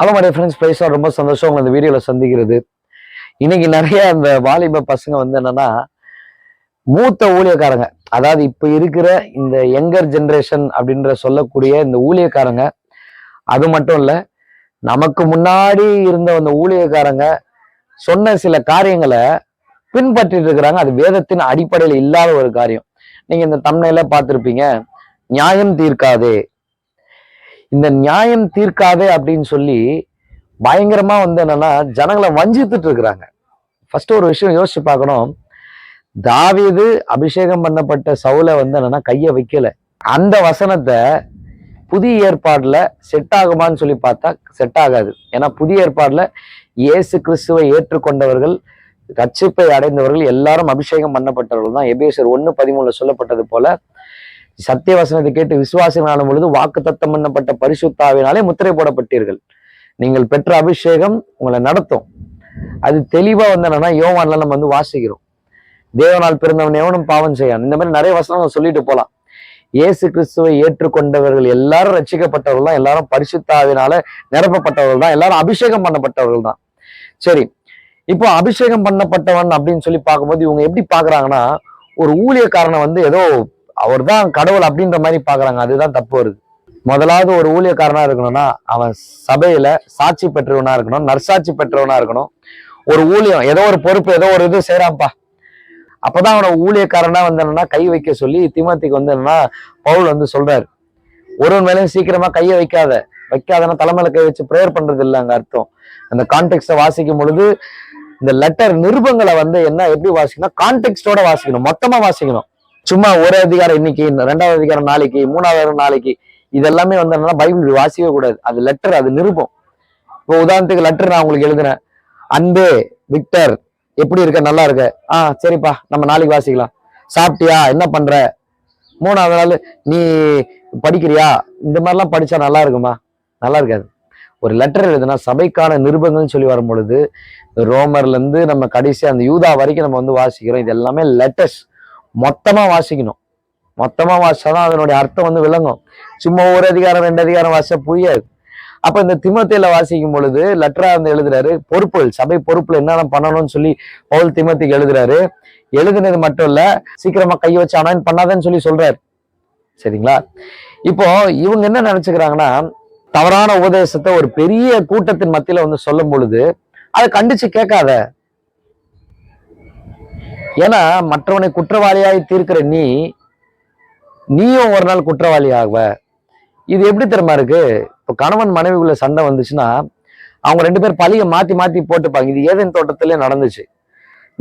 Hello மடைய friends பிரைஸா ரொம்ப சந்தோஷம் உங்களை இந்த வீடியோவில் சந்திக்கிறது. இன்னைக்கு நிறைய அந்த வாலிப பசங்க வந்து என்னன்னா மூத்த ஊழியக்காரங்க. அதாவது இப்போ இருக்கிற இந்த யங்கர் ஜென்ரேஷன் அப்படின்ற சொல்லக்கூடிய இந்த ஊழியக்காரங்க அது மட்டும் இல்லை நமக்கு முன்னாடி இருந்த அந்த ஊழியக்காரங்க சொன்ன சில காரியங்களை பின்பற்றிட்டு இருக்கிறாங்க. அது வேதத்தின் அடிப்படையில் இல்லாத ஒரு காரியம். நீங்க இந்த தம்னையில பார்த்துருப்பீங்க. நியாயம் தீர்க்காதே இந்த நியாயம் தீர்க்காதே அப்படின்னு சொல்லி பயங்கரமா வந்து என்னன்னா ஜனங்களை வஞ்சித்துட்டு இருக்கிறாங்க. ஃபர்ஸ்ட் ஒரு விஷயம் யோசிச்சு பார்க்கணும். தாவீது அபிஷேகம் பண்ணப்பட்ட சவுல வந்து என்னன்னா கையை வைக்கல. அந்த வசனத்தை புதிய ஏற்பாடுல செட் ஆகுமான்னு சொல்லி பார்த்தா செட் ஆகாது. ஏன்னா புதிய ஏற்பாடுல இயேசு கிறிஸ்துவை ஏற்றுக்கொண்டவர்கள் ரட்சிப்பை அடைந்தவர்கள் எல்லாரும் அபிஷேகம் பண்ணப்பட்டவர்கள் தான் எபேசர் ஒன்று பதிமூணுல சொல்லப்பட்டது போல சத்திய வசனத்தை கேட்டு விசுவாசம் பொழுது வாக்கு தத்தம் பண்ணப்பட்ட பரிசுத்தாவினாலே முத்திரை போடப்பட்டீர்கள். நீங்கள் பெற்ற அபிஷேகம் உங்களை நடத்தும். அது தெளிவா வந்து என்னன்னா யோவான்ல நம்ம வந்து வாசிக்கிறோம். தேவனால் பிறந்தவன் எவனும் பாவம் செய்யான். இந்த மாதிரி நிறைய வசனம் சொல்லிட்டு போலாம். இயேசு கிறிஸ்துவை ஏற்றுக்கொண்டவர்கள் எல்லாரும் ரசிக்கப்பட்டவர்கள் தான் எல்லாரும் பரிசுத்தாவினால நிரப்பப்பட்டவர்கள் தான். எல்லாரும் அபிஷேகம் பண்ணப்பட்டவர்கள் தான். சரி இப்போ அபிஷேகம் பண்ணப்பட்டவன் அப்படின்னு சொல்லி பார்க்கும்போது இவங்க எப்படி பாக்குறாங்கன்னா ஒரு ஊழியக்காரனை வந்து ஏதோ அவர் தான் கடவுள் அப்படின்ற மாதிரி பாக்குறாங்க அதுதான் தப்பு வருது. முதலாவது ஒரு ஊழியக்காரனா இருக்கணும்னா அவன் சபையில சாட்சி பெற்றவனா இருக்கணும் நற்சாட்சி பெற்றவனா இருக்கணும். ஒரு ஊழியம் ஏதோ ஒரு பொறுப்பு ஏதோ ஒரு இது செய்யறான்ப்பா அப்பதான் அவனை ஊழியக்காரனா வந்து என்னன்னா கை வைக்க சொல்லி திமுத்திக்கு வந்து என்னன்னா பவுல் வந்து சொல்றாரு. ஒருவன் மேலேயும் சீக்கிரமா கையை வைக்காத. வைக்காதனா தலைமையில கை வச்சு ப்ரேயர் பண்றது இல்லை அங்க அர்த்தம். அந்த கான்டெக்ட வாசிக்கும் பொழுது இந்த லெட்டர் நிருபங்களை வந்து என்ன எப்படி வாசிக்கணும்? கான்டெக்டோட வாசிக்கணும். மொத்தமா வாசிக்கணும். சும்மா ஒரு அதிகாரம் இன்னைக்கு ரெண்டாவது அதிகாரம் நாளைக்கு மூணாவது நாளைக்கு. இதெல்லாமே வந்து என்னன்னா பைபிள் வாசிக்கவே கூடாது. அது லெட்டர் அது நிருபம். இப்போ உதாரணத்துக்கு லெட்டர் நான் உங்களுக்கு எழுதுனேன் அன்பே விக்டர் எப்படி இருக்க? நல்லா இருக்க? ஆ சரிப்பா நம்ம நாளைக்கு வாசிக்கலாம். சாப்பிட்டியா? என்ன பண்ற? மூணாவது நாள் நீ படிக்கிறியா? இந்த மாதிரிலாம் படிச்சா நல்லா இருக்குமா? நல்லா இருக்காது. ஒரு லெட்டர் எழுதுனா சபைக்கான நிருபங்கள்னு சொல்லி வரும் பொழுது ரோமர்ல இருந்து நம்ம கடைசி அந்த யூதா வரைக்கும் நம்ம வந்து வாசிக்கிறோம். இது எல்லாமே லெட்டர்ஸ் மொத்தமாக வாசிக்கணும். மொத்தமாக வாசிச்சாதான் அதனுடைய அர்த்தம் வந்து விளங்கும். சும்மா ஒரு அதிகாரம் ரெண்டு அதிகாரம் வாசிச்சா புரியாது. அப்போ இந்த திமத்தியில் வாசிக்கும் பொழுது லெட்டராக வந்து எழுதுறாரு பொறுப்புகள் சபை பொறுப்புல என்னென்ன பண்ணணும்னு சொல்லி பவுல் திமத்திக்கு எழுதுறாரு. எழுதுனது மட்டும் இல்லை சீக்கிரமாக கை வச்சு அனாயின் பண்ணாதேன்னு சொல்லி சொல்றாரு. சரிங்களா? இப்போ இவங்க என்ன நினைச்சுக்கிறாங்கன்னா தவறான உபதேசத்தை ஒரு பெரிய கூட்டத்தின் மத்தியில வந்து சொல்லும் பொழுது அதை கண்டிச்சு கேட்காத. ஏன்னா மற்றவனை குற்றவாளியாய் தீர்க்கிற நீ நீயும் ஒரு நாள் குற்றவாளி ஆகுவ. இது எப்படி தெரியுமா இருக்கு? இப்போ கணவன் மனைவிக்குள்ள சண்டை வந்துச்சுன்னா அவங்க ரெண்டு பேர் பழிய மாத்தி மாத்தி போட்டுப்பாங்க. இது ஏதேன் தோட்டத்திலே நடந்துச்சு.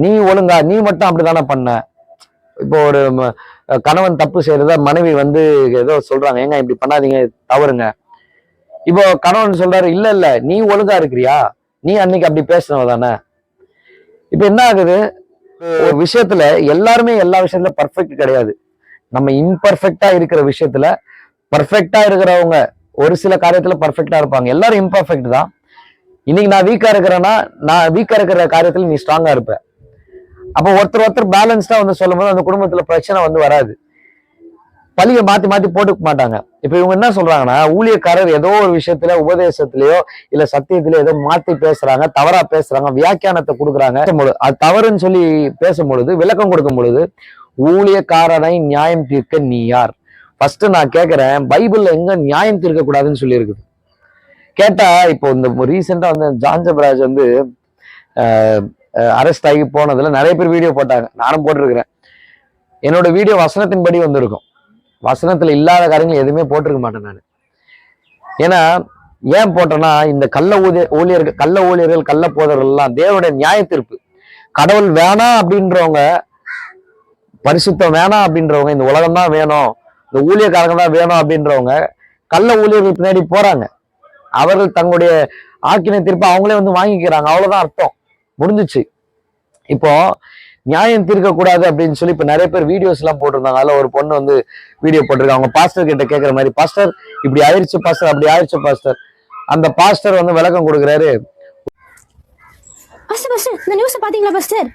நீ ஒழுங்கா நீ மட்டும் அப்படிதானே பண்ண. இப்போ ஒரு கணவன் தப்பு செய்யறத மனைவி வந்து ஏதோ சொல்றாங்க. ஏங்க இப்படி பண்ணாதீங்க தவறுங்க. இப்போ கணவன் சொல்றாரு இல்ல இல்ல நீ ஒழுங்கா இருக்கிறியா? நீ அன்னைக்கு அப்படி பேசுனவ தானே? இப்போ என்ன ஆகுது? ஒரு விஷயத்துல எல்லாருமே எல்லா விஷயத்துல பர்ஃபெக்ட் கிடையாது. நம்ம இம்பர்ஃபெக்டா இருக்கிற விஷயத்துல பர்ஃபெக்டா இருக்கிறவங்க ஒரு சில காரியத்துல பர்ஃபெக்டா இருப்பாங்க. எல்லாரும் இம்பர்ஃபெக்ட் தான். இன்னைக்கு நான் வீக்கா இருக்கிறேன்னா நான் வீக்கா இருக்கிற காரியத்துல நீ ஸ்ட்ராங்கா இருப்ப. அப்போ ஒருத்தர் ஒருத்தர் பேலன்ஸ்டா வந்து சொல்லும்போது அந்த குடும்பத்துல பிரச்சனை வந்து வராது. பழியை மாத்தி மாத்தி போட்டுக்க மாட்டாங்க. இப்ப இவங்க என்ன சொல்றாங்கன்னா ஊழியக்காரர் ஏதோ ஒரு விஷயத்துல உபதேசத்திலயோ இல்ல சத்தியத்திலயோ ஏதோ மாத்தி பேசுறாங்க தவறா பேசுறாங்க வியாக்கியானத்தை கொடுக்குறாங்க. அது தவறுன்னு சொல்லி பேசும் பொழுது விளக்கம் கொடுக்கும் பொழுது ஊழியக்காரனை நியாயம் தீர்க்க நீ யார்? ஃபர்ஸ்ட் நான் கேட்கிறேன் பைபிள்ல எங்க நியாயம் தீர்க்க கூடாதுன்னு சொல்லி இருக்குது கேட்டா இப்போ இந்த ரீசெண்டா வந்து ஜான்ஜபராஜ் வந்து அரெஸ்ட் ஆகி போனதுல நிறைய பேர் வீடியோ போட்டாங்க. நானும் போட்டிருக்கிறேன். என்னோட வீடியோ வசனத்தின்படி வந்திருக்கும். வசனத்தில் இல்லாத காரியங்கள் எதுவுமே போட்டிருக்க மாட்டேன் நான். ஏன்னா ஏன் போட்டேன்னா இந்த கள்ள ஊழிய ஊழியர்கள் கள்ள ஊழியர்கள் கள்ள போதர்கள் எல்லாம் தேவனுடைய நியாய தீர்ப்பு. கடவுள் வேணாம் அப்படின்றவங்க பரிசுத்தம் வேணாம் அப்படின்றவங்க இந்த உலகம் தான் வேணும் இந்த ஊழியக்காரங்க தான் வேணும் அப்படின்றவங்க கள்ள ஊழியர்கள் பின்னாடி போறாங்க. அவர்கள் தங்களுடைய ஆக்கின தீர்ப்பு அவங்களே வந்து வாங்கிக்கிறாங்க. அவ்வளவுதான் அர்த்தம். முடிஞ்சுச்சு. இப்போ நியாயம் தீர்க்க கூடாது அப்படின்னு சொல்லி இப்ப நிறைய பேர் வீடியோஸ் எல்லாம் போட்டிருந்தாங்க. அதுல ஒரு பொண்ணு வந்து வீடியோ போட்டிருக்காங்க அவங்க பாஸ்டர் கிட்ட கேட்கற மாதிரி பாஸ்டர் இப்படி ஆயிடுச்சு பாஸ்டர் அப்படி ஆயிடுச்சு பாஸ்டர் அந்த பாஸ்டர் வந்து விளக்கம் கொடுக்குறாரு. பாஸ்டர் பாஸ்டர் இந்த நியூஸ் பாத்தீங்களா பாஸ்டர்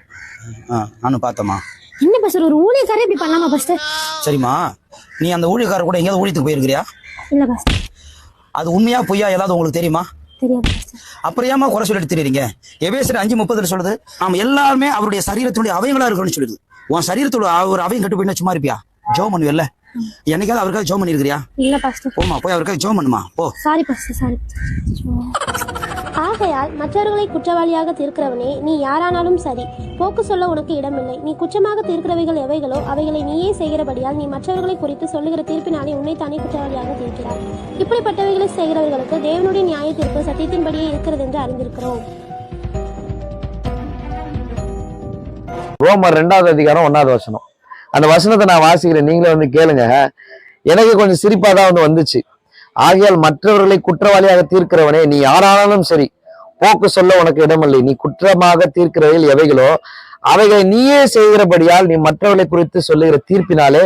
நானும் பார்த்தம்மா. என்ன பாஸ்டர் ஒரு ஊழியக்காரே இப்படி பண்ணலாமா பாஸ்டர் சரிம்மா நீ அந்த ஊழியக்காரர் கூட எங்கேயாவது ஊழியத்துக்கு போயிருக்கிறியா? இல்ல பாஸ்டர் அது உண்மையா பொய்யா ஏதாவது உங்களுக்கு தெரியுமா? அப்புறம் ஏமா குறை சொல்லிட்டு தெரியுறீங்க? எபேசர் அஞ்சு முப்பதுல சொல்லுது நாம எல்லாருமே அவருடைய சரீரத்தினுடைய அவயங்களா இருக்கணும்னு சொல்லுது. உன் சரீரத்தோட ஒரு அவயம் கட்டு போயினா சும்மா இருப்பியா? ஜோம் பண்ணுவியல்ல. என்னைக்காவது அவருக்காக ஜோம் பண்ணிருக்கிறியா இல்ல பாஸ்டர் போமா போய் அவருக்காக ஜோம் பண்ணுமா? போ. சாரி பாஸ்டர் சாரி ஆகையால் மற்றவர்களை குற்றவாளியாக தீர்க்கிறவனே நீ யாரானாலும் சரி. போக்கு சொல்ல உனக்கு இடமில்லை. நீ குற்றமாக தீர்க்கிறவைகள் எவைகளோ அவைகளை நீயே செய்கிறபடியால் நீ மற்றவர்களை குறித்து சொல்லுகிற தீர்ப்பினாலே உன்னைத்தானே குற்றவாளியாக தீர்க்கிறார் இப்படிப்பட்டவைகளை செய்கிறவர்களுக்கு தேவனுடைய நியாய தீர்ப்பு சத்தியத்தின்படியே இருக்கிறது என்று அறிந்திருக்கிறோம். ரோமர் ரெண்டாவது அதிகாரம் ஒன்னாவது வசனம். அந்த வசனத்தை நான் வாசிக்கிறேன். நீங்களே வந்து கேளுங்க. எனக்கு கொஞ்சம் சிரிப்பா தான் வந்து வந்துச்சு. ஆகையால் மற்றவர்களை குற்றவாளியாக தீர்க்கிறவனே நீ யாரானாலும் சரி போக்கு சொல்ல உனக்கு இடமில்லை. நீ குற்றமாக தீர்க்கிறவைகள் எவைகளோ அவைகளை நீயே செய்கிறபடியால் நீ மற்றவர்களை குறித்து சொல்லுகிற தீர்ப்பினாலே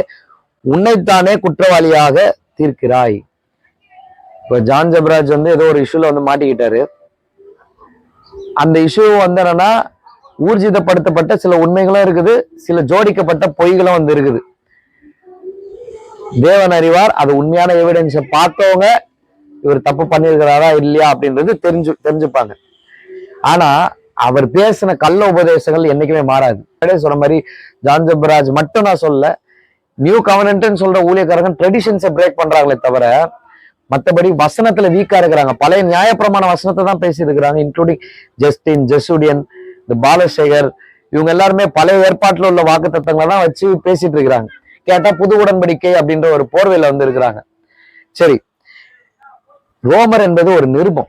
உன்னைத்தானே குற்றவாளியாக தீர்க்கிறாய். இப்போ ஜான் ஜப்ராஜ் வந்து ஏதோ ஒரு இஷ்யூல வந்து மாட்டிக்கிட்டாரு. அந்த இஷ்யூ வந்து என்னன்னா ஊர்ஜிதப்படுத்தப்பட்ட சில உண்மைகளும் இருக்குது சில ஜோடிக்கப்பட்ட பொய்களும் வந்து இருக்குது. தேவன் அறிவார் அது உண்மையான எவிடன்ஸை பார்த்தவங்க இவர் தப்பு பண்ணியிருக்கிறாரா இல்லையா அப்படின்றது தெரிஞ்சு தெரிஞ்சுப்பாங்க. ஆனா அவர் பேசின கள்ள உபதேசங்கள் என்னைக்குமே மாறாது. அப்படியே சொன்ன மாதிரி ஜான் ஜபராஜ் மட்டும் நான் சொல்ல நியூ கவர்னன்ட்னு சொல்ற ஊழியக்காரங்க ட்ரெடிஷன்ஸை பிரேக் பண்றாங்களே தவிர மற்றபடி வசனத்துல வீக்கா இருக்கிறாங்க. பழைய நியாயப்பிரமான வசனத்தை தான் பேசியிருக்கிறாங்க இன்க்ளூடிங் ஜஸ்டின் ஜெசுடியன் இந்த பாலசேகர் இவங்க எல்லாருமே பழைய ஏற்பாட்டில் உள்ள வாக்கு தத்தங்களை தான் வச்சு பேசிட்டு இருக்கிறாங்க. கேட்டா புது உடன்படிக்கை அப்படின்ற ஒரு போர்வையில வந்து இருக்கிறாங்க. சரி ரோமர் என்பது ஒரு நிருபம்.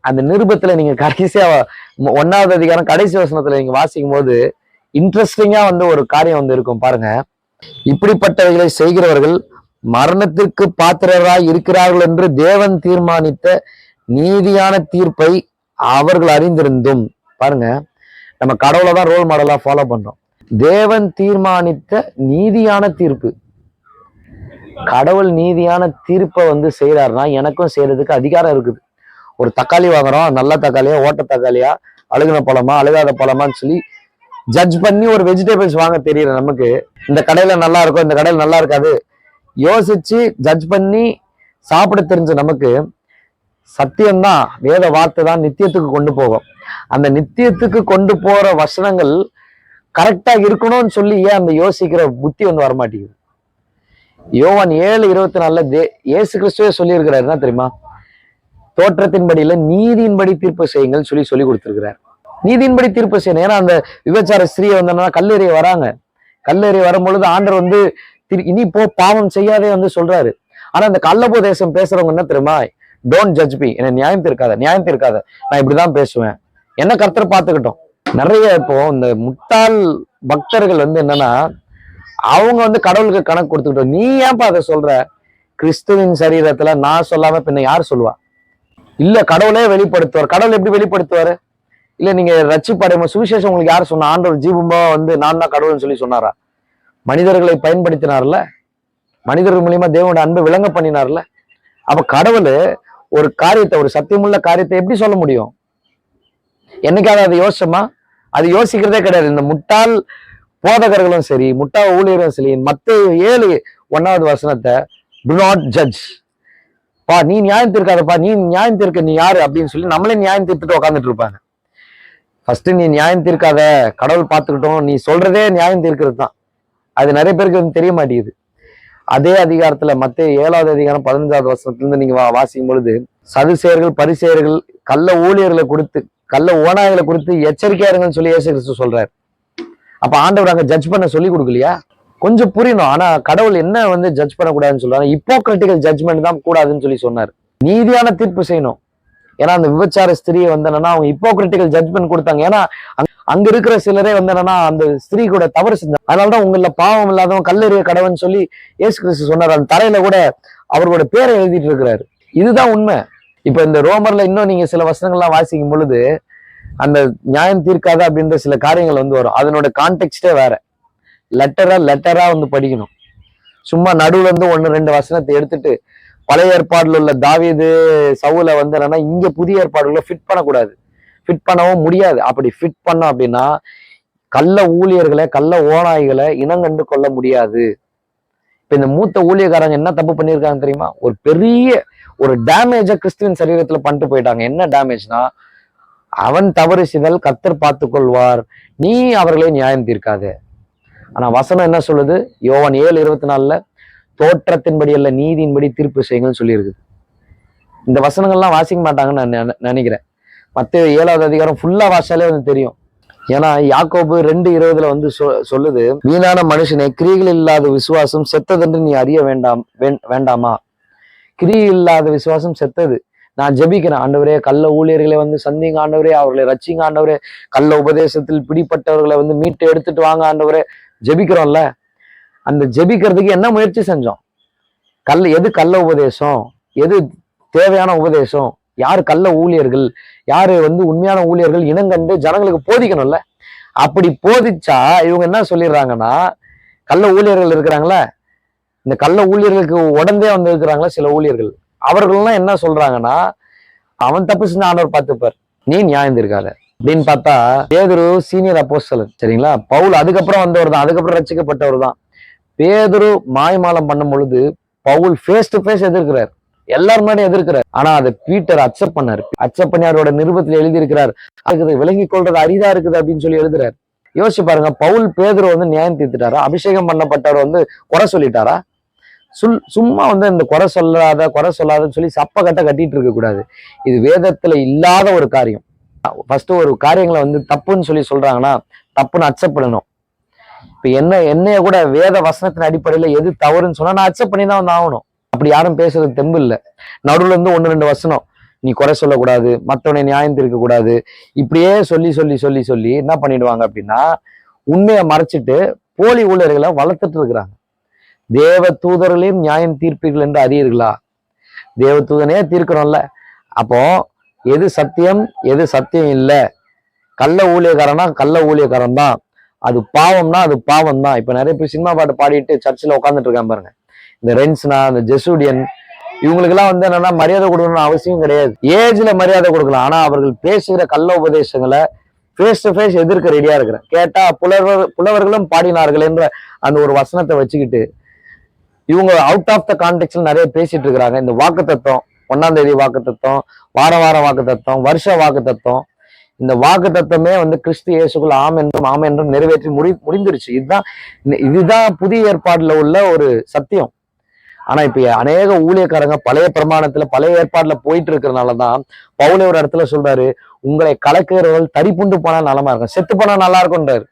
அந்த நிருபத்துல நீங்க கடைசியா ஒன்னாவது அதிகாரம் கடைசி வசனத்துல நீங்க வாசிக்கும் போது இன்ட்ரெஸ்டிங்கா வந்து ஒரு காரியம் வந்து இருக்கும். பாருங்க. இப்படிப்பட்டவைகளை செய்கிறவர்கள் மரணத்திற்கு பாத்திரராய் இருக்கிறார்கள் என்று தேவன் தீர்மானித்த நீதியான தீர்ப்பை அவர்கள் அறிந்திருந்தும். பாருங்க. நம்ம கடவுளை தான் ரோல் மாடலா ஃபாலோ பண்றோம். தேவன் தீர்மானித்த நீதியான தீர்ப்பு. கடவுள் நீதியான தீர்ப்பை வந்து செய்கிறாருன்னா எனக்கும் செய்யறதுக்கு அதிகாரம் இருக்குது. ஒரு தக்காளி வாங்குறோம் நல்ல தக்காளியா ஓட்ட தக்காளியா அழுகுன பழமா அழுகாத பழமான்னு சொல்லி ஜட்ஜ் பண்ணி ஒரு வெஜிடபிள்ஸ் வாங்க தெரியல நமக்கு. இந்த கடையில நல்லா இருக்கும் இந்த கடையில நல்லா இருக்காது. யோசிச்சு ஜட்ஜ் பண்ணி சாப்பிட தெரிஞ்ச நமக்கு சத்தியம்தான் வேத வார்த்தை தான் நித்தியத்துக்கு கொண்டு போகும். அந்த நித்தியத்துக்கு கொண்டு போற வசனங்கள் கரெக்டா இருக்கணும்னு சொல்லி ஏன் அந்த யோசிக்கிற புத்தி வந்து வரமாட்டேங்குது? யோவான் ஏழு இருபத்தி நாலுல தே இயேசு கிறிஸ்துவே சொல்லியிருக்கிறாரு என்ன தெரியுமா? தோற்றத்தின்படியில நீதியின்படி தீர்ப்பு செய்யுங்கள் சொல்லி சொல்லி கொடுத்துருக்கிறார். நீதியின்படி தீர்ப்பு செய்யணும். ஏன்னா அந்த விபச்சார ஸ்திரீயை வந்தோம்னா கல்லெறிய வராங்க. கல்லெறிய வரும் பொழுது ஆண்டர் வந்து இனி போ பாவம் செய்யாதே வந்து சொல்றாரு. ஆனா அந்த கள்ளபோதேசம் பேசுறவங்க என்ன தெரியுமா? டோன்ட் ஜட்ஜ் பி என்ன நியாயம் தீர்க்காத நியாயம் தீர்க்காத. நான் இப்படிதான் பேசுவேன். என்ன கர்த்தர் பார்த்துக்கிட்டோம். நிறைய இப்போ இந்த முட்டாள் பக்தர்கள் வந்து என்னன்னா அவங்க வந்து கடவுளுக்கு கணக்கு கொடுத்துக்கிட்டோம் நீ ஏன்பா அதை சொல்ற? கிறிஸ்துவின் சரீரத்துல நான் சொல்லாம பின்ன யார் சொல்லுவா? இல்ல கடவுளே வெளிப்படுத்துவார். கடவுள் எப்படி வெளிப்படுத்துவாரு? இல்ல நீங்க ரட்சிப்படைம சுவிசேஷம் உங்களுக்கு யார் சொன்ன? ஆண்டவர் ஜீவம்பா வந்து நான் தான் கடவுள்னு சொல்லி சொன்னாரா? மனிதர்களை பயன்படுத்தினார்ல? மனிதர்கள் மூலியமா தேவனோட அன்பை விளங்க பண்ணினார்ல? அப்ப கடவுள் ஒரு காரியத்தை ஒரு சத்தியமுள்ள காரியத்தை எப்படி சொல்ல முடியும்? என்னைக்காவது அதை யோசிச்சோமா? அது யோசிக்கிறதே கிடையாது. இந்த முட்டாள் போதகர்களும் சரி முட்டா ஊழியரும் சரி மற்ற ஏழு ஒன்னாவது வசனத்தை டு நாட் ஜட்ஜ் பா நீ நியாயம் தீர்க்காதப்பா நீ நியாயம் தீர்க்க நீ யாரு அப்படின்னு சொல்லி நம்மளே நியாயம் தீர்த்துட்டு உட்காந்துட்டு இருப்பாங்க. ஃபர்ஸ்ட் நீ நியாயம் தீர்க்காத கடவுள் பார்த்துக்கிட்டோம் நீ சொல்றதே நியாயம் தீர்க்கிறது தான். அது நிறைய பேருக்கு வந்து தெரிய மாட்டேங்குது. அதே அதிகாரத்துல மத்திய ஏழாவது அதிகாரம் பதினஞ்சாவது வருஷத்துலேருந்து நீங்க வா- வாசிக்கும் பொழுது சதுசேயர்கள் பரிசேயர்கள் கள்ள ஊழியர்களை கொடுத்து கள்ள ஓநாய்களை கொடுத்து எச்சரிக்கையா இருங்கன்னு சொல்லி இயேசு கிறிஸ்து சொல்றாரு. அப்ப ஆண்டவர் அங்க ஜட்ஜ் பண்ண சொல்லி கொடுக்கலையா? கொஞ்சம் புரியணும். ஆனா கடவுள் என்ன வந்து ஜட்ஜ் பண்ணக்கூடாதுன்னு சொல்றாங்க இப்போக்ரட்டிக்கல் ஜட்ஜ்மெண்ட் தான் கூடாதுன்னு சொல்லி சொன்னார். நீதியான தீர்ப்பு செய்யணும். ஏன்னா அந்த விபச்சார ஸ்திரியை வந்து என்னன்னா அவங்க இப்போக்ரட்டிக்கல் ஜட்ஜ்மெண்ட் கொடுத்தாங்க. ஏன்னா அங்க- இருக்கிற சிலரே வந்து என்னன்னா அந்த ஸ்திரீ கூட தவறு செஞ்சாங்க. அதனாலதான் உங்கள பாவம் இல்லாதவன் கல்லெறிய கடவுன்னு சொல்லி ஏசு கிறிஸ்து சொன்னார். அந்த தரையில கூட அவரோட பேரை எழுதிட்டு இருக்கிறாரு. இதுதான் உண்மை. இப்ப இந்த ரோமர்ல இன்னும் நீங்க சில வசனங்கள்லாம் வாசிக்கும் பொழுது அந்த நியாயம் தீர்க்காத அப்படின்ற சில காரியங்கள் வந்து வரும். அதனோட கான்டெக்ட்டே வேற. லெட்டரா லெட்டரா வந்து படிக்கணும். சும்மா நடுவுல இருந்து ஒன்னு ரெண்டு வசனத்தை எடுத்துட்டு பழைய ஏற்பாடுல உள்ள தாவீது சவுல வந்து என்னன்னா இங்க புதிய ஏற்பாடுகளை ஃபிட் பண்ணக்கூடாது. ஃபிட் பண்ணவும் முடியாது. அப்படி ஃபிட் பண்ணோம் அப்படின்னா கள்ள ஊழியர்களை கள்ள ஓநாய்களை இனங்கண்டு கொள்ள முடியாது. இப்ப இந்த மூத்த ஊழியக்காரங்க என்ன தப்பு பண்ணியிருக்காங்க தெரியுமா? ஒரு பெரிய ஒரு டேமேஜ கிறிஸ்துவின் சரீரத்துல பண்ணிட்டு போயிட்டாங்க. என்ன டேமேஜ்னா அவன் தவறு செய்தால் கத்தர் பார்த்து கொள்வார் நீ அவர்களை நியாயம் தீர்க்காத. ஆனா வசனம் என்ன சொல்லுது? யோவன் ஏழு இருபத்தி நாலுல தோற்றத்தின்படி அல்ல நீதியின்படி தீர்ப்பு செய்யுங்கன்னு சொல்லியிருக்குது. இந்த வசனங்கள்லாம் வாசிக்க மாட்டாங்கன்னு நான் நினைக்கிறேன். மற்ற ஏழாவது அதிகாரம் ஃபுல்லா வாசாலே வந்து தெரியும். ஏன்னா யாக்கோபு ரெண்டு இருபதுல வந்து சொ- சொல்லுது வீணான மனுஷனை கிரிகள் இல்லாத விசுவாசம் செத்ததென்று நீ அறிய வேண்டாம் வேண்- வேண்டாமா? கிரி இல்லாத விசுவாசம் செத்தது. நான் ஜெபிக்கிறேன். ஆண்டவரே கள்ள ஊழியர்களை வந்து சந்திங்க ஆண்டவரே அவர்களை ரச்சிங்க ஆண்டவரே. கள்ள உபதேசத்தில் பிடிப்பட்டவர்களை வந்து மீட்டு எடுத்துட்டு வாங்க ஆண்டவரே. ஜெபிக்கிறோம்ல? அந்த ஜெபிக்கிறதுக்கு என்ன முயற்சி செஞ்சோம்? கல் எது கள்ள உபதேசம்? எது தேவையான உபதேசம்? யார் கள்ள ஊழியர்கள்? யாரு வந்து உண்மையான ஊழியர்கள்? இனங்கண்டு ஜனங்களுக்கு போதிக்கணும்ல? அப்படி போதிச்சா இவங்க என்ன சொல்லிடுறாங்கன்னா கள்ள ஊழியர்கள் இருக்கிறாங்களா. இந்த கள்ள ஊழியர்களுக்கு உடந்தே வந்து இருக்கிறாங்களா சில ஊழியர்கள். அவர்கள்லாம் என்ன சொல்றாங்கன்னா அவன் தப்பு செஞ்ச ஆண்டவர் பார்த்துப்பார் நீ நியாயம் இருக்காத அப்படின்னு பார்த்தா பேதுரு சீனியர் அப்போஸ்தலன் சரிங்களா? பவுல் அதுக்கப்புறம் வந்தவர் தான். அதுக்கப்புறம் ரசிக்கப்பட்டவர் தான். பேதுரு மாய்மாலம் பண்ணும் பொழுது பவுல் ஃபேஸ் டு ஃபேஸ் எதிர்க்கிறார். எல்லாரும் முன்னாடி எதிர்க்கிறார். ஆனா அதை பீட்டர் அக்செப்ட் பண்ணாரு. அக்செப்ட் பண்ணி அவரோட நிருபத்தில் எழுதியிருக்கிறார். அதுக்கு விளங்கிக் கொள்றது அரிதா இருக்குது அப்படின்னு சொல்லி எழுதுறாரு. யோசிச்சு பாருங்க பவுல் பேதுரு வந்து நியாயம் தீர்த்துட்டாரா? அபிஷேகம் பண்ணப்பட்டவர் வந்து குறை சொல்லிட்டாரா? சுல் சும்மா வந்து இந்த குறை சொல்லாத குறை சொல்லாதன்னு சொல்லி சப்ப கட்ட கட்டிட்டு இருக்க கூடாது. இது வேதத்துல இல்லாத ஒரு காரியம். ஃபர்ஸ்ட் ஒரு காரியங்களை வந்து தப்புன்னு சொல்லி சொல்றாங்கன்னா தப்புன்னு அக்செப்ட் பண்ணணும். இப்ப என்ன என்னைய கூட வேத வசனத்தின் அடிப்படையில எது தவறுன்னு சொன்னா நான் அக்செப்ட் பண்ணி தான் வந்து ஆகணும். அப்படி யாரும் பேசுறது தெம்பு இல்லை. நடுவுல இருந்து ஒன்று ரெண்டு வசனம். நீ குறை சொல்லக்கூடாது மற்றவனை நியாயம் திருக்கக்கூடாது. கூடாது இப்படியே சொல்லி சொல்லி சொல்லி சொல்லி என்ன பண்ணிடுவாங்க அப்படின்னா உண்மையை மறைச்சிட்டு போலி ஊழியர்களை வளர்த்துட்டு இருக்கிறாங்க. தேவ தூதர்களையும் நியாயம் தீர்ப்பீர்கள் என்று அறியீர்களா? தேவ தூதனையே தீர்க்கிறோம்ல அப்போ எது சத்தியம் எது சத்தியம் இல்லை? கள்ள ஊழியக்காரனா கள்ள ஊழியக்காரன் தான். அது பாவம்னா அது பாவம் தான். இப்போ நிறைய பேர் சினிமா பாட்டு பாடிட்டு சர்ச்சில் உட்காந்துட்டு இருக்கான் பாருங்க. இந்த ரென்ஸ்னா இந்த ஜெசூடியன் இவங்களுக்கெல்லாம் வந்து என்னன்னா மரியாதை கொடுக்கணும்னு அவசியம் கிடையாது. ஏஜ்ல மரியாதை கொடுக்கலாம். ஆனா அவர்கள் பேசுகிற கள்ள உபதேசங்களை ஃபேஸ் டு ஃபேஸ் எதிர்க்க ரெடியா இருக்கிறேன். கேட்டா புலவர் புலவர்களும் பாடினார்கள் என்ற அந்த ஒரு வசனத்தை வச்சுக்கிட்டு இவங்க அவுட் ஆஃப் த கான்டெக்ட்ல நிறைய பேசிட்டு இருக்கிறாங்க. இந்த வாக்கு தத்துவம் ஒன்னாம் தேதி வாக்கு தத்துவம் வார வார வாக்கு தத்துவம் வருஷ வாக்கு தத்துவம் இந்த வாக்கு தத்துவமே வந்து கிறிஸ்து இயேசுக்குள் ஆம் என்றும் ஆம் என்றும் நிறைவேற்றி முடி முடிந்துருச்சு. இதுதான் இதுதான் புதிய ஏற்பாடுல உள்ள ஒரு சத்தியம். ஆனா இப்ப அநேக ஊழியக்காரங்க பழைய பிரமாணத்துல பழைய ஏற்பாடுல போயிட்டு இருக்கிறனாலதான் பவுலே ஒரு இடத்துல சொல்றாரு உங்களை கலக்கிறவர்கள் தரிப்புண்டு போனா நலமா இருக்கும் செத்து போனா நல்லா இருக்கும்ன்றாரு.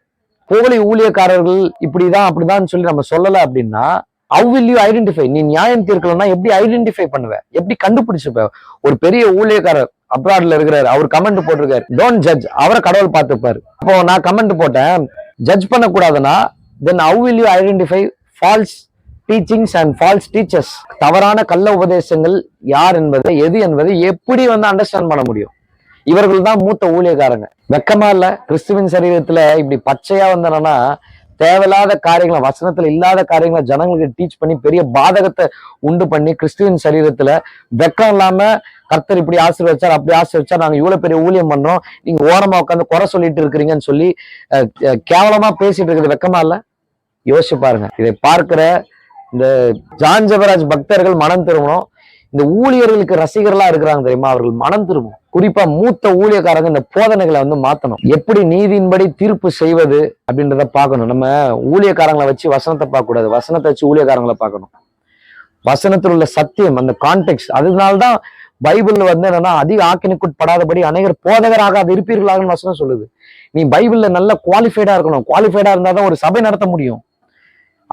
போலி ஊழியக்காரர்கள் இப்படிதான் அப்படிதான் சொல்லி நம்ம சொல்லல அப்படின்னா how வில் யூ ஐடென்டிஃபை நீ நியாயம் தீர்க்கலன்னா எப்படி ஐடென்டிஃபை பண்ணுவ? எப்படி கண்டுபிடிச்சுப்ப? ஒரு பெரிய ஊழியக்காரர் அப்ராட்ல இருக்கிறாரு. அவர் கமெண்ட் போட்டிருக்காரு. டோன்ட் ஜட்ஜ் அவரை கடவுள் பார்த்துப்பாரு. அப்போ நான் கமெண்ட் போட்டேன். Judge பண்ணக்கூடாதுன்னா then how will you identify false teachings and false teachers தவறான கள்ள உபதேசங்கள் யார் என்பதை எது என்பதை எப்படி வந்து அண்டர்ஸ்டாண்ட் பண்ண முடியும்? இவர்கள் தான் மூத்த ஊழியக்காரங்க. வெக்கமா இல்ல. கிறிஸ்துவின் சரீரத்துல இப்படி பச்சையா வந்தனா தேவையில்லாத காரியங்களை வசனத்துல இல்லாத காரியங்களை ஜனங்களுக்கு டீச் பண்ணி பெரிய பாதகத்தை உண்டு பண்ணி கிறிஸ்துவின் சரீரத்துல வெக்கம் இல்லாம கர்த்தர் இப்படி ஆசீர்வச்சார் அப்படி ஆசீர்வச்சார் நாங்க இவ்வளவு பெரிய ஊழியம் பண்றோம் நீங்க ஓரமா உட்காந்து குறை சொல்லிட்டு இருக்கிறீங்கன்னு சொல்லி கேவலமா பேசிட்டு இருக்கிறது வெக்கமா இல்ல? யோசிச்சு பாருங்க. இதை பார்க்கிற இந்த ஜான் பக்தர்கள் மனம் திரும்பணும். இந்த ஊழியர்களுக்கு ரசிகர்களா இருக்கிறாங்க தெரியுமா? அவர்கள் மனம் திரும்பும். குறிப்பா மூத்த ஊழியக்காரங்க இந்த போதனைகளை வந்து மாத்தணும். எப்படி நீதியின்படி தீர்ப்பு செய்வது அப்படின்றத பார்க்கணும். நம்ம ஊழியக்காரங்களை வச்சு வசனத்தை பார்க்க கூடாது வசனத்தை வச்சு ஊழியக்காரங்களை பார்க்கணும். வசனத்தில் உள்ள சத்தியம் அந்த கான்டெக்ட் அதனால்தான் பைபிள்ல வந்து என்னன்னா அதிக ஆக்கினுக்குட்படாதபடி அநேகர் போதகராக அது இருப்பீர்களாகன்னு வசனம் சொல்லுது. நீ பைபிள்ல நல்ல குவாலிஃபைடா இருக்கணும். குவாலிஃபைடா இருந்தாதான் ஒரு சபை நடத்த முடியும்.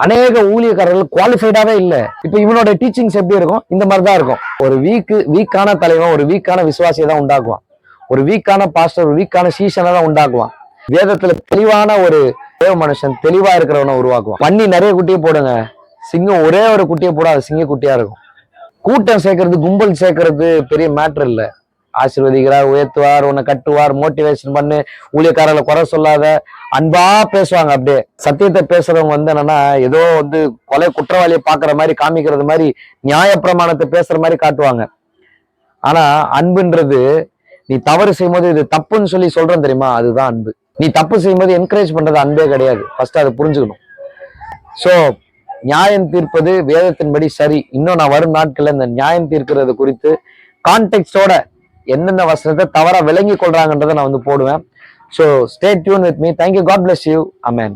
அநேக ஊழியக்காரர்கள் குவாலிஃபைடாவே இல்லை. இப்போ இவனோட டீச்சிங்ஸ் எப்படி இருக்கும்? இந்த மாதிரி தான் இருக்கும். ஒரு வீக்கு வீக்கான தலைவன் ஒரு வீக்கான விசுவாசியை தான் உண்டாக்குவான். ஒரு வீக்கான பாஸ்டர் ஒரு வீக்கான சீசனை தான் உண்டாக்குவான். வேதத்துல தெளிவான ஒரு தேவ மனுஷன் தெளிவா இருக்கிறவனை உருவாக்குவான். பண்ணி நிறைய குட்டியை போடுங்க. சிங்கம் ஒரே ஒரு குட்டியை போடாது சிங்க குட்டியா இருக்கும். கூட்டம் சேர்க்கறது கும்பல் சேர்க்கறது பெரிய மேட்ரு இல்லை. ஆசீர்வதிக்கிறார் உயர்த்துவார் உன்னை கட்டுவார் மோட்டிவேஷன் பண்ணு. ஊழியக்காரர்களை குறை சொல்லாத அன்பா பேசுவாங்க அப்படியே. சத்தியத்தை பேசுறவங்க வந்து என்னன்னா ஏதோ வந்து கொலை குற்றவாளியை பாக்குற மாதிரி காமிக்கிறது மாதிரி நியாயப்பிரமாணத்தை பேசுற மாதிரி காட்டுவாங்க. ஆனா அன்புன்றது நீ தவறு செய்யும்போது இது தப்புன்னு சொல்லி சொல்றேன் தெரியுமா? அதுதான் அன்பு. நீ தப்பு செய்யும்போது என்கரேஜ் பண்றது அன்பே கிடையாது. ஃபர்ஸ்ட் அதை புரிஞ்சுக்கணும். ஸோ நியாயம் தீர்ப்பது வேதத்தின்படி சரி. இன்னும் நான் வரும் நாட்கள்ல இந்த நியாயம் தீர்க்கிறது குறித்து கான்டெக்டோட எந்தெந்த வசனத்தை தவறாக விளங்கி கொள்றாங்கன்றதை நான் வந்து போடுவேன். So stay tuned with me thank you God bless you amen